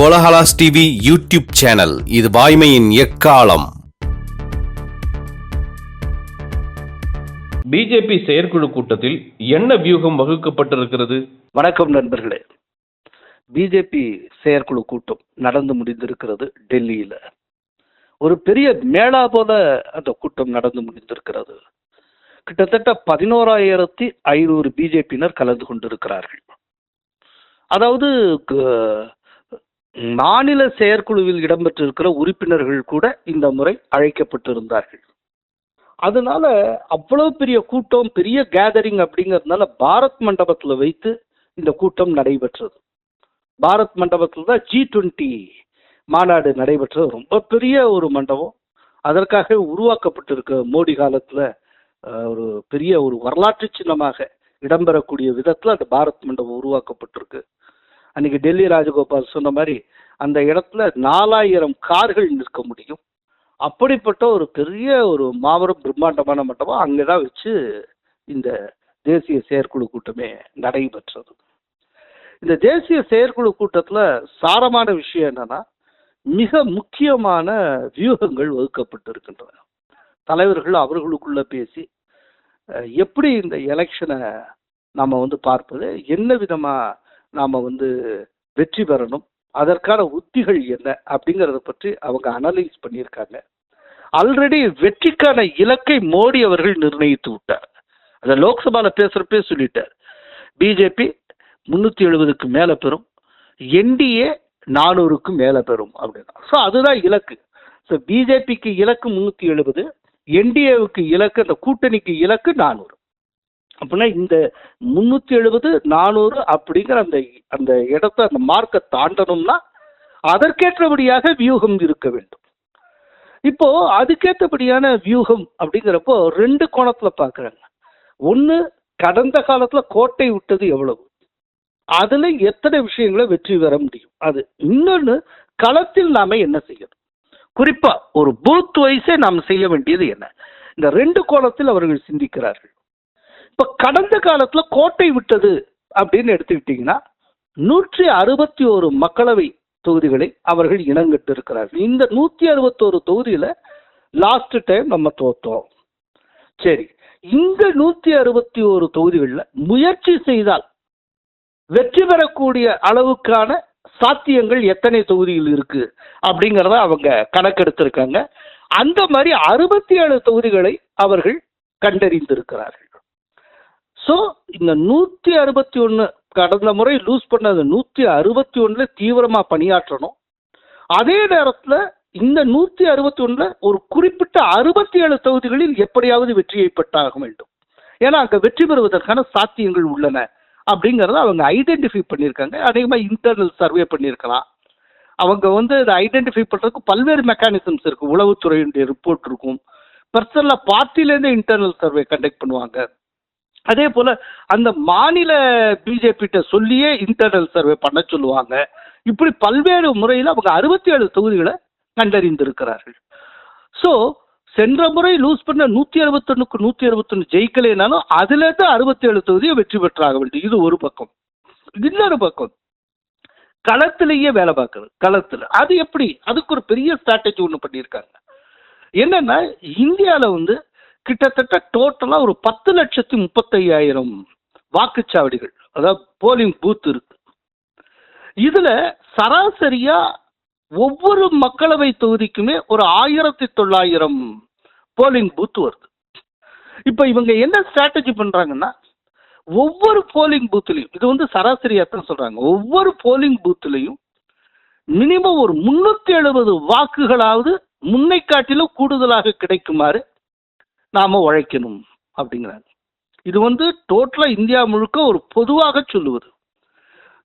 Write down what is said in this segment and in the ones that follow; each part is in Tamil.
கோலஹலாஸ் டிவி யூடியூப் சேனல் இது வாய்மையின் எக்காலம். பிஜேபி செயற்குழு கூட்டத்தில் என்ன வியூகம் வகுக்கப்பட்டிருக்கிறது? வணக்கம் நண்பர்களே. பிஜேபி செயற்குழு கூட்டம் நடந்து முடிந்திருக்கிறது டெல்லியில. ஒரு பெரிய மேளா போல அந்த கூட்டம் நடந்து முடிந்திருக்கிறது. கிட்டத்தட்ட பதினோராயிரத்தி ஐநூறு பிஜேபியினர் கலந்து கொண்டிருக்கிறார்கள். அதாவது மாநில செயற்குழுவில் இடம்பெற்றிருக்கிற உறுப்பினர்கள் கூட இந்த முறை அழைக்கப்பட்டிருந்தார்கள். அதனால அவ்வளவு பெரிய கூட்டம் பெரிய கேதரிங் அப்படிங்கிறதுனால பாரத் மண்டபத்தில் வைத்து இந்த கூட்டம் நடைபெற்றது. பாரத் மண்டபத்தில் தான் ஜி டுவெண்ட்டி மாநாடு நடைபெற்றது. ரொம்ப பெரிய ஒரு மண்டபம். அதற்காக உருவாக்கப்பட்டிருக்க மோடி காலத்தில் ஒரு பெரிய ஒரு வரலாற்று சின்னமாக இடம்பெறக்கூடிய விதத்தில் அந்த பாரத் மண்டபம் உருவாக்கப்பட்டிருக்கு. அன்னைக்கு டெல்லி ராஜகோபால் சொன்ன மாதிரி அந்த இடத்துல நாலாயிரம் கார்கள் நிற்க முடியும். அப்படிப்பட்ட ஒரு பெரிய ஒரு மாபெரும் பிரம்மாண்டமான மண்டபம் அங்கே தான் வச்சு இந்த தேசிய செயற்குழு கூட்டமே நடைபெற்றது. இந்த தேசிய செயற்குழு கூட்டத்தில் சாரமான விஷயம் என்னன்னா மிக முக்கியமான வியூகங்கள் வகுக்கப்பட்டிருக்கின்றன தலைவர்கள் அவர்களுக்குள்ள பேசி எப்படி இந்த எலெக்ஷனை நம்ம வந்து பார்ப்பது என்ன விதமாக நாம் வந்து வெற்றி பெறணும். அதற்கான உத்திகள் என்ன அப்படிங்கிறத பற்றி அவங்க அனலைஸ் பண்ணியிருக்காங்க. ஆல்ரெடி வெற்றிக்கான இலக்கை மோடி அவர்கள் நிர்ணயித்து விட்டார். அதை லோக்சபாவில் பேசுகிறப்பே சொல்லிட்டார். பிஜேபி முந்நூற்றி எழுபதுக்கு மேலே பெறும். என்டிஏ நானூறுக்கு மேலே பெறும் அப்படின்னா. ஸோ அதுதான் இலக்கு. ஸோ பிஜேபிக்கு இலக்கு முந்நூற்றி எழுபது என்டிஏவுக்கு இலக்கு அந்த கூட்டணிக்கு இலக்கு நானூறு. அப்படின்னா இந்த முன்னூத்தி எழுபது நானூறு அப்படிங்கிற அந்த அந்த இடத்த அந்த மார்க்கை தாண்டணும்னா அதற்கேற்றபடியாக வியூகம் இருக்க வேண்டும். இப்போ அதுக்கேற்றபடியான வியூகம் அப்படிங்கிறப்போ ரெண்டு கோணத்துல பார்க்குறாங்க. ஒன்று கடந்த காலத்துல கோட்டை விட்டது எவ்வளவு? அதுல எத்தனை விஷயங்களை வெற்றி பெற முடியும்? அது இன்னொன்னு களத்தில் நாம என்ன செய்யணும்? குறிப்பா ஒரு பூத் வைஸே நாம் செய்ய வேண்டியது என்ன? இந்த ரெண்டு கோணத்தில் அவர்கள் சிந்திக்கிறார்கள். இப்ப கடந்த காலத்துல கோட்டை விட்டது அப்படின்னு எடுத்துக்கிட்டீங்கன்னா நூற்றி அறுபத்தி ஒரு மக்களவை தொகுதிகளை அவர்கள் இனங்கட்டு இருக்கிறார்கள் இந்த நூத்தி அறுபத்தோரு தொகுதியில லாஸ்ட் டைம் நம்ம தோத்தோம். சரி இந்த நூத்தி அறுபத்தி ஒரு தொகுதிகளில் முயற்சி செய்தால் வெற்றி பெறக்கூடிய அளவுக்கான சாத்தியங்கள் எத்தனை தொகுதியில் இருக்கு அப்படிங்கிறத அவங்க கணக்கெடுத்திருக்காங்க. அந்த மாதிரி அறுபத்தி ஏழு தொகுதிகளை அவர்கள் கண்டறிந்திருக்கிறார்கள். ஸோ இந்த நூற்றி அறுபத்தி ஒன்று கடந்த முறை லூஸ் பண்ணது நூற்றி அறுபத்தி ஒன்றில் தீவிரமாக பணியாற்றணும். அதே நேரத்தில் இந்த நூற்றி அறுபத்தி ஒன்றில் ஒரு குறிப்பிட்ட அறுபத்தி ஏழு தொகுதிகளில் எப்படியாவது வெற்றியை பெற்றாக வேண்டும். ஏன்னா அங்கே வெற்றி பெறுவதற்கான சாத்தியங்கள் உள்ளன அப்படிங்கிறத அவங்க ஐடென்டிஃபை பண்ணியிருக்காங்க. அதிகமாக இன்டர்னல் சர்வே பண்ணியிருக்கலாம். அவங்க வந்து இதை ஐடென்டிஃபை பண்ணுறதுக்கு பல்வேறு மெக்கானிசம்ஸ் இருக்குது உளவுத்துறையினுடைய ரிப்போர்ட் இருக்கும். பர்சனலாக பார்ட்டிலேருந்து இன்டர்னல் சர்வே கண்டக்ட் பண்ணுவாங்க. அதே போல அந்த மாநில பிஜேபிட்ட சொல்லியே இன்டர்னல் சர்வே பண்ண சொல்லுவாங்க. இப்படி பல்வேறு முறையில் அவங்க அறுபத்தி ஏழு தொகுதிகளை கண்டறிந்திருக்கிறார்கள். ஸோ சென்ற முறை லூஸ் பண்ண நூற்றி அறுபத்தொன்னுக்கு நூற்றி அறுபத்தொன்று ஜெயிக்கலைனாலும் அதுலேருந்து அறுபத்தி ஏழு தொகுதியை வெற்றி பெற்றாக வேண்டும். இது ஒரு பக்கம். இன்னொரு பக்கம் களத்திலேயே வேலை பார்க்குறது களத்தில். அது எப்படி? அதுக்கு ஒரு பெரிய ஸ்ட்ராட்டஜி ஒன்று பண்ணியிருக்காங்க. என்னன்னா இந்தியாவில் வந்து கிட்டத்தட்ட டோட்டலாக ஒரு பத்து லட்சத்தி முப்பத்தையாயிரம் வாக்குச்சாவடிகள் அதாவது போலிங் பூத் இருக்கு. இதுல சராசரியா ஒவ்வொரு மக்களவை தொகுதிக்குமே ஒரு ஆயிரத்தி தொள்ளாயிரம் போலிங் பூத் வருது. இப்போ இவங்க என்ன ஸ்ட்ராட்டஜி பண்றாங்கன்னா ஒவ்வொரு போலிங் பூத்துலையும் இது வந்து சராசரியா தான் சொல்றாங்க ஒவ்வொரு போலிங் பூத்துலையும் மினிமம் ஒரு முன்னூத்தி எழுபது வாக்குகளாவது முன்னை காட்டிலும் கூடுதலாக கிடைக்குமாறு நாம் உழைக்கணும் அப்படிங்கிறாங்க இது வந்து டோட்டலாக இந்தியா முழுக்க ஒரு பொதுவாக சொல்லுவது.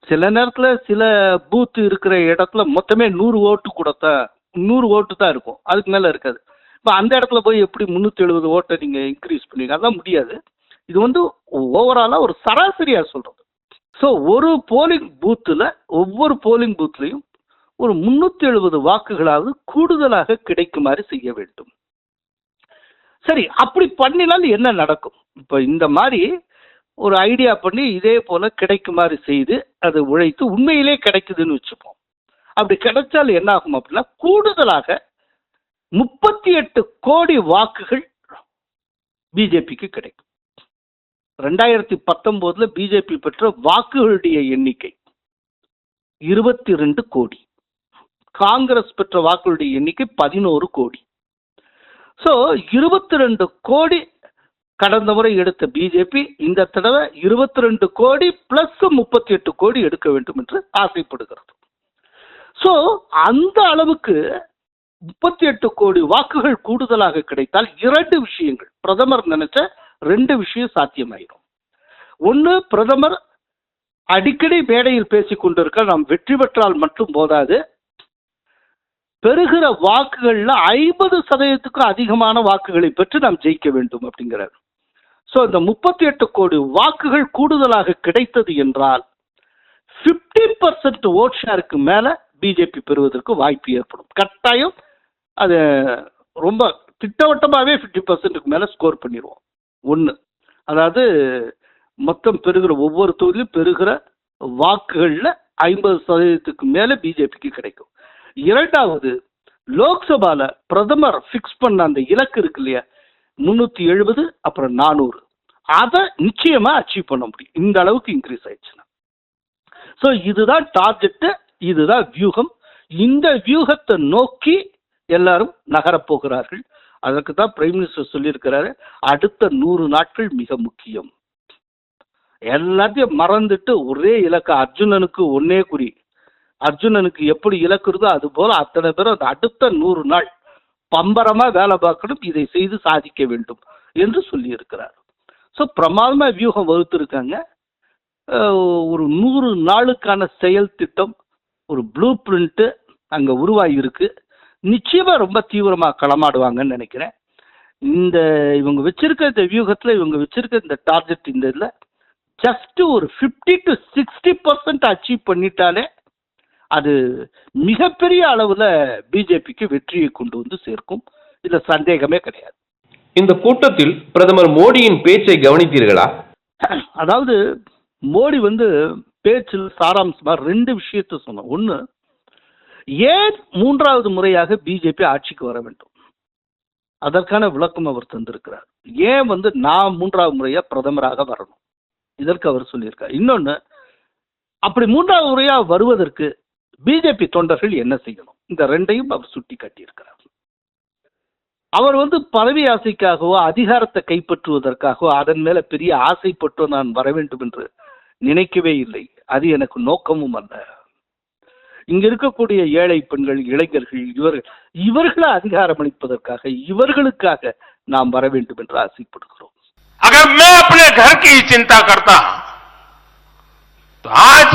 சில நேரத்தில் சில பூத் இருக்கிற இடத்துல மொத்தமே நூறு ஓட்டு கூட தான் நூறு ஓட்டு தான் இருக்கும். அதுக்கு மேலே இருக்காது. இப்போ அந்த இடத்துல போய் எப்படி முந்நூற்றி எழுபது ஓட்டை நீங்கள் இன்க்ரீஸ் பண்ணுவீங்க? அதெல்லாம் முடியாது. இது வந்து ஓவராலாக ஒரு சராசரியாக சொல்கிறது ஸோ ஒரு போலிங் பூத்தில் ஒவ்வொரு போலிங் பூத்துலையும் ஒரு முன்னூற்றி எழுபது வாக்குகளாவது கூடுதலாக கிடைக்குமாறு செய்ய வேண்டும். சரி அப்படி பண்ணினால் என்ன நடக்கும்? இப்போ இந்த மாதிரி ஒரு ஐடியா பண்ணி இதே போல் கிடைக்குமாறு செய்து அது உழைத்து உண்மையிலே கிடைக்குதுன்னு வச்சுப்போம். அப்படி கிடைச்சால் என்ன ஆகும் அப்படின்னா கூடுதலாக முப்பத்தி எட்டு கோடி வாக்குகள் பிஜேபிக்கு கிடைக்கும். ரெண்டாயிரத்தி பத்தொம்போதில் பிஜேபி பெற்ற வாக்குகளுடைய எண்ணிக்கை இருபத்தி ரெண்டு கோடி. காங்கிரஸ் பெற்ற வாக்குகளுடைய எண்ணிக்கை பதினோரு கோடி. ஸோ இருபத்தி ரெண்டு கோடி கடந்த முறை எடுத்த பிஜேபி இந்த தடவை இருபத்தி ரெண்டு கோடி பிளஸ் முப்பத்தி எட்டு கோடி எடுக்க வேண்டும் என்று ஆசைப்படுகிறது. ஸோ அந்த அளவுக்கு முப்பத்தி எட்டு கோடி வாக்குகள் கூடுதலாக கிடைத்தால் இரண்டு விஷயங்கள். பிரதமர் நினைச்ச ரெண்டு விஷயம் சாத்தியமாயிடும் ஒன்று பிரதமர் அடிக்கடி மேடையில் பேசிக் கொண்டிருக்க நாம் வெற்றி பெற்றால் மட்டும் போதாது பெறுகிற வாக்குகளில் ஐம்பது சதவீதத்துக்கும் அதிகமான வாக்குகளை பெற்று நாம் ஜெயிக்க வேண்டும் அப்படிங்கிறார். ஸோ இந்த முப்பத்தி எட்டு கோடி வாக்குகள் கூடுதலாக கிடைத்தது என்றால் ஃபிஃப்டி பர்சன்ட் ஓட் ஷேருக்கு மேலே பிஜேபி பெறுவதற்கு வாய்ப்பு ஏற்படும். கட்டாயம் அது ரொம்ப திட்டவட்டமாகவே ஃபிஃப்டி பர்சன்ட்டுக்கு மேலே ஸ்கோர் பண்ணிடுவோம் ஒன்று அதாவது மொத்தம் பெறுகிற ஒவ்வொரு தொகுதியிலும் பெறுகிற வாக்குகளில் ஐம்பது சதவீதத்துக்கு மேலே பிஜேபிக்கு கிடைக்கும். இரண்டாவது லோக்சபால பிரதமர் ஃபிக்ஸ் பண்ண அந்த இலக்கு இருக்கு இல்லையா? முன்னூத்தி எழுபது அப்புறம் நானூறு. அதை நிச்சயமா அச்சீவ் பண்ண முடியும். இந்த அளவுக்கு இன்க்ரீஸ் ஆயிடுச்சுன்னா. ஸோ இதுதான் டார்கெட்டு இதுதான் வியூகம். இந்த வியூகத்தை நோக்கி எல்லாரும் நகரப் போகிறார்கள். அதற்கு தான் பிரைம் மினிஸ்டர் சொல்லியிருக்கிறாரு அடுத்த நூறு நாட்கள் மிக முக்கியம். எல்லாத்தையும் மறந்துட்டு ஒரே இலக்கு அர்ஜுனனுக்கு ஒன்னே குறி. அர்ஜுனனுக்கு எப்படி இழக்கிறதோ அது போல அத்தனை பேரும் அந்த அடுத்த நூறு நாள் பம்பரமா வேலை பார்க்கணும் இதை செய்து சாதிக்க வேண்டும் என்று சொல்லியிருக்கிறார். ஸோ பிரமாதமா வியூகம் வகுத்திருக்காங்க. ஒரு நூறு நாளுக்கான செயல் திட்டம் ஒரு ப்ளூ பிரிண்ட்டு அங்கே உருவாகி இருக்கு ரொம்ப தீவிரமாக களமாடுவாங்கன்னு நினைக்கிறேன். இந்த இவங்க வச்சிருக்க இந்த வியூகத்தில் இவங்க வச்சிருக்க இந்த டார்கெட் இந்த இதில் ஜஸ்ட் ஒரு fifty to sixty percent achieve பண்ணிட்டாலே அது மிகப்பெரிய அளவில் பிஜேபிக்கு வெற்றியை கொண்டு வந்து சேர்க்கும். இதில் சந்தேகமே கிடையாது. இந்த கூட்டத்தில் பிரதமர் மோடியின் பேச்சை கவனித்தீர்களா? அதாவது மோடி வந்து பேச்சில் சாராம்சமா ரெண்டு விஷயத்த சொன்னோம் ஒன்று ஏன் மூன்றாவது முறையாக பிஜேபி ஆட்சிக்கு வர வேண்டும்? அதற்கான விளக்கம் அவர் தந்திருக்கிறார். ஏன் வந்து நான் மூன்றாவது முறையா பிரதமராக வரணும்? இதற்கு அவர் சொல்லியிருக்கார். இன்னொன்று அப்படி மூன்றாவது முறையா வருவதற்கு பிஜேபி தொண்டர்கள் என்ன செய்யணும் இந்த ரெண்டையும் அவர் சுட்டி காட்டியிருக்கிறார் அவர் வந்து பதவி ஆசைக்காகவோ அதிகாரத்தை கைப்பற்றுவதற்காகவோ அதன் மேல பெரிய ஆசைப்பட்டோ நான் வர வேண்டும் என்று நினைக்கவே இல்லை அது எனக்கு நோக்கமும் அல்ல இங்க இருக்கக்கூடிய ஏழை பெண்கள் இளைஞர்கள் இவர்கள் இவர்களை அதிகாரம் அளிப்பதற்காக இவர்களுக்காக நாம் வர வேண்டும் என்று ஆசைப்படுகிறோம் अगर मैं अपने घर की ही चिंता करता तो आज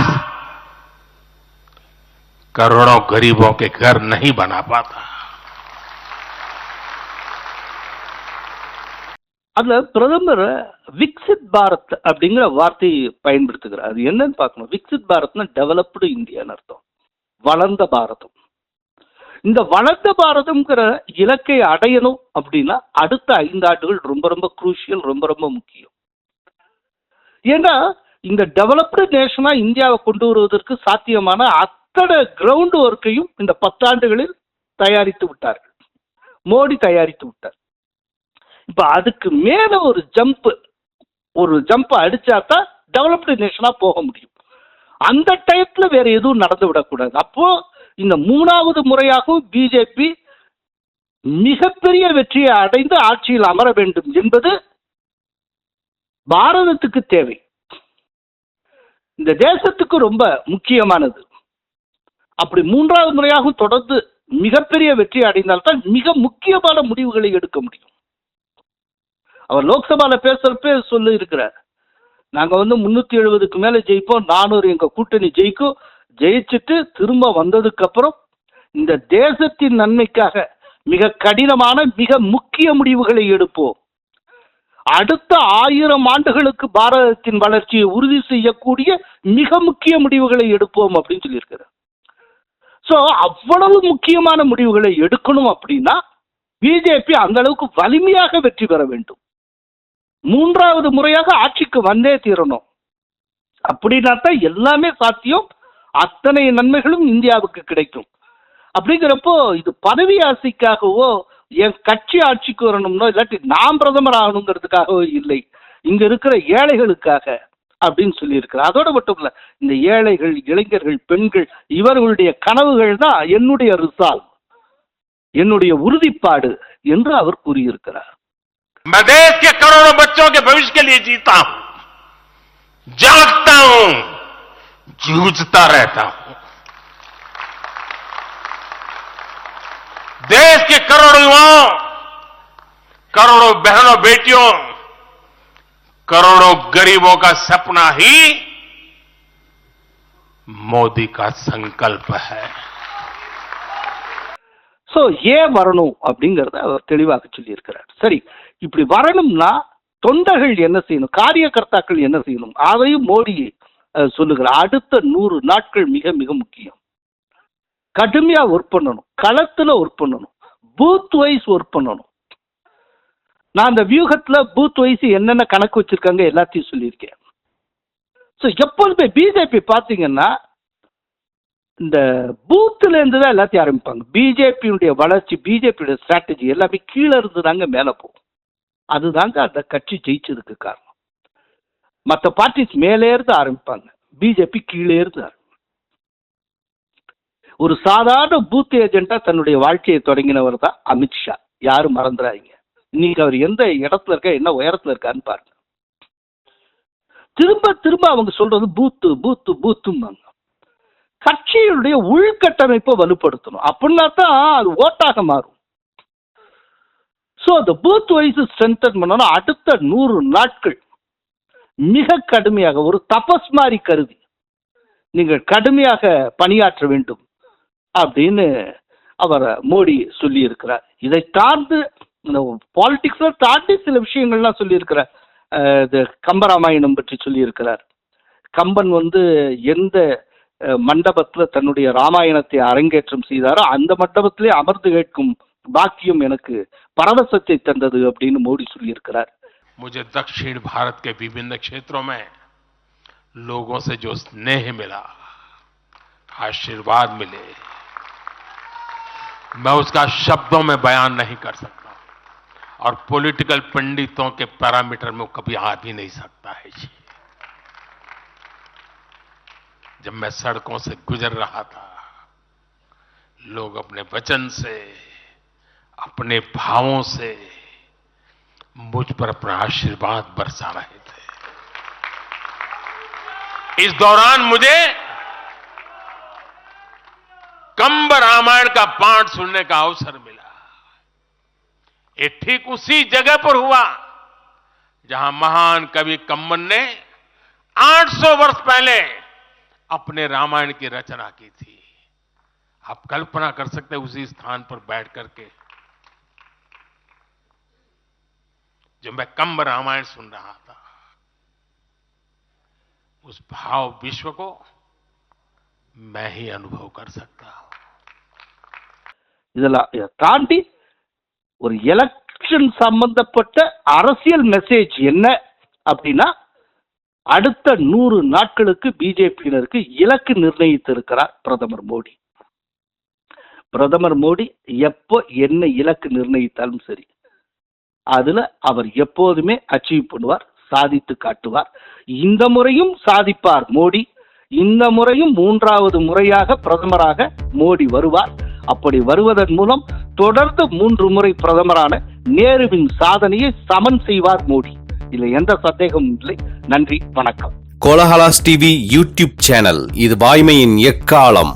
करोड़ों गरीबों के घर नहीं बना पाता அதுல பிரதமர் விக்சித் பாரத் அப்படிங்கிற வார்த்தையை பயன்படுத்துகிறார் அது என்னன்னு பார்க்கணும் விக்சித் பாரத்னா டெவலப்டு இந்தியான்னு அர்த்தம் வளர்ந்த பாரதம் இந்த வளர்ந்த பாரதம்ங்கிற இலக்கை அடையணும் அப்படின்னா அடுத்த ஐந்து ஆண்டுகள் ரொம்ப ரொம்ப குரூஷியல் ரொம்ப ரொம்ப முக்கியம் ஏன்னா இந்த டெவலப்டு நேஷனா இந்தியாவை கொண்டு வருவதற்கு சாத்தியமான அத்தனை கிரவுண்ட் ஒர்க்கையும் இந்த பத்தாண்டுகளில் தயாரித்து விட்டார்கள். மோடி தயாரித்து விட்டார். இப்ப அதுக்கு மேல ஒரு ஜம்ப் ஒரு ஜம்ப் அடிச்சா தான் டெவலப்டு நேஷனா போக முடியும். அந்த டயத்துல வேற எதுவும் நடந்து விடக்கூடாது. அப்போ இந்த மூணாவது முறையாகவும் பிஜேபி மிகப்பெரிய வெற்றியை அடைந்து ஆட்சியில் அமர வேண்டும் என்பது பாரதத்துக்கு தேவை. இந்த தேசத்துக்கு ரொம்ப முக்கியமானது. அப்படி மூன்றாவது முறையாகவும் தொடர்ந்து மிகப்பெரிய வெற்றி அடைந்தால்தான் மிக முக்கியமான முடிவுகளை எடுக்க முடியும். அவர் லோக்சபால பேசுறப்ப சொல்லி இருக்கிறார். நாங்க வந்து முன்னூத்தி எழுபதுக்கு மேல ஜெயிப்போம் நானூறு எங்க கூட்டணி ஜெயிக்கும் ஜெயிச்சுட்டு திரும்ப வந்ததுக்கு அப்புறம் இந்த தேசத்தின் நன்மைக்காக மிக கடினமான மிக முக்கிய முடிவுகளை எடுப்போம். அடுத்த ஆயிரம் ஆண்டுகளுக்கு பாரதத்தின் வளர்ச்சியை உறுதி செய்யக்கூடிய மிக முக்கிய முடிவுகளை எடுப்போம் அப்படின்னு சொல்லியிருக்கிறார். ஸோ அவ்வளவு முக்கியமான முடிவுகளை எடுக்கணும் அப்படின்னா பிஜேபி அந்த அளவுக்கு வலிமையாக வெற்றி பெற வேண்டும். மூன்றாவது முறையாக ஆட்சிக்கு வந்தே தீரணும். அப்படின்னா தான் எல்லாமே சாத்தியம். அத்தனை நன்மைகளும் இந்தியாவுக்கு கிடைக்கும். அப்படிங்கிறப்போ இது பதவி ஆசைக்காகவோ என் கட்சி ஆட்சிக்கு வரணும்னோ இல்லாட்டி நான் பிரதமர் ஆகணுங்கிறதுக்காகவோ இல்லை. இங்க இருக்கிற ஏழைகளுக்காக. அப்படின்னு சொல்லியிருக்கிறார் அதோட மட்டும் இல்ல இந்த ஏழைகள் இளைஞர்கள் பெண்கள் இவர்களுடைய கனவுகள் தான் என்னுடைய ரிசால்வ் என்னுடைய உறுதிப்பாடு என்று அவர் கூறியிருக்கிறார் मैं देश के करोड़ों बच्चों के भविष्य के लिए जीता हूं जागता हूं जूझता रहता हूं देश के करोड़ों युवाओं करोड़ों बहनों बेटियों करोड़ों गरीबों का सपना ही मोदी का संकल्प है ஸோ ஏன் வரணும் அப்படிங்கறத அவர் தெளிவாக சொல்லியிருக்கிறார் சரி இப்படி வரணும்னா தொண்டர்கள் என்ன செய்யணும் காரியகர்த்தாக்கள் என்ன செய்யணும் அதையும் மோடி அஹ், சொல்லுகிறார் அடுத்த நூறு நாட்கள் மிக மிக முக்கியம் கடுமையா ஒர்க் பண்ணணும் களத்துல ஒர்க் பண்ணணும் பூத் வைஸ் ஒர்க் பண்ணணும் நான் அந்த வியூகத்தில் பூத் வைஸ் என்னென்ன கணக்கு வச்சிருக்காங்க எல்லாத்தையும் சொல்லியிருக்கேன். ஸோ எப்போதுமே பிஜேபி பார்த்தீங்கன்னா இந்த பூத்துலேருந்து தான் எல்லாத்தையும் ஆரம்பிப்பாங்க. பிஜேபியுடைய வளர்ச்சி பிஜேபியுடைய ஸ்ட்ராட்டஜி எல்லாமே கீழே இருந்து தாங்க மேலே போகும். அதுதாங்க அந்த கட்சி ஜெயிச்சதுக்கு காரணம். மற்ற பார்ட்டிஸ் மேலே இருந்து ஆரம்பிப்பாங்க. பிஜேபி கீழே இருந்து ஒரு சாதாரண பூத் ஏஜெண்டா தன்னுடைய வாழ்க்கையை தொடங்கினவர் தான் அமித்ஷா. யாரும் மறந்துடாதீங்க. இன்னைக்கு அவர் எந்த இடத்துல இருக்க என்ன உயரத்துல இருக்கான்னு பாருங்க. திரும்ப திரும்ப அவங்க சொல்றது பூத்து பூத்து பூத்தும்பாங்க. கட்சிகளுடைய உள்கட்டமைப்பை வலுப்படுத்தணும். அப்படின்னா தான் அது ஓட்டாக மாறும். ஸோ அந்த பூத் வைஸ் ஸ்ட்ரென்தன் பண்ணணும் அடுத்த நூறு நாட்கள் மிக கடுமையாக ஒரு தபஸ் மாதிரி கருதி நீங்கள் கடுமையாக பணியாற்ற வேண்டும் அப்படின்னு அவர் மோடி சொல்லியிருக்கிறார். இதை சார்ந்து இந்த பாலிடிக்ஸ்ல தாண்டி சில விஷயங்கள்லாம் சொல்லியிருக்கிறார் அஹ் இது கம்பராமாயணம் பற்றி சொல்லியிருக்கிறார் கம்பன் வந்து எந்த அஹ், மண்டபத்துல தன்னுடைய ராமாயணத்தை அரங்கேற்றம் செய்தாரோ அந்த மண்டபத்திலே அமர்ந்து கேட்கும் பாக்கியம் எனக்கு பரவசத்தை தந்தது அப்படின்னு மோடி சொல்லியிருக்கிறார் मुझे दक्षिण भारत के विभिन्न क्षेत्रों में लोगों से जो स्नेह मिला आशीर्वाद मिले मैं उसका शब्दों में बयान नहीं कर सकता और पॉलिटिकल पंडितों के पैरामीटर में वो कभी आ भी नहीं सकता है जी। जब मैं सड़कों से गुजर रहा था, लोग अपने वचन से, अपने भावों से मुझ पर अपना आशीर्वाद बरसा रहे थे। इस दौरान मुझे कंब रामायण का पाठ सुनने का अवसर मिला। ये ठीक उसी जगह पर हुआ, जहाँ महान कवि कम्बन ने 800 वर्ष पहले अपने रामायण की रचना की थी। आप कल्पना कर सकते हैं उसी स्थान पर बैठ करके, जो मैं कम्ब रामायण सुन रहा था। उस भाव विश्व को मैं ही अनुभव कर सकता हूँ। क्रांति? ஒரு எலெக்ஷன் சம்பந்தப்பட்ட அரசியல் மெசேஜ் என்ன அப்படின்னா அடுத்த நூறு நாட்களுக்கு பிஜேபியினருக்கு இலக்கு நிர்ணயித்திருக்கிறார் பிரதமர் மோடி. பிரதமர் மோடி எப்போ என்ன இலக்கு நிர்ணயித்தாலும் சரி அதுல அவர் எப்போதுமே அச்சீவ் பண்ணுவார் சாதித்து காட்டுவார். இந்த முறையும் சாதிப்பார் மோடி. இந்த முறையும் மூன்றாவது முறையாக பிரதமராக மோடி வருவார். அப்படி வருவதன் மூலம் தொடர்ந்து மூன்று முறை பிரதமரான நேருவின் சாதனையை சமன் செய்வார் மோடி. இதுல எந்த சந்தேகமும் இல்லை. நன்றி வணக்கம். கோலஹலாஸ் டிவி யூடியூப் சேனல் இது வாய்மையின் எக்காலம்.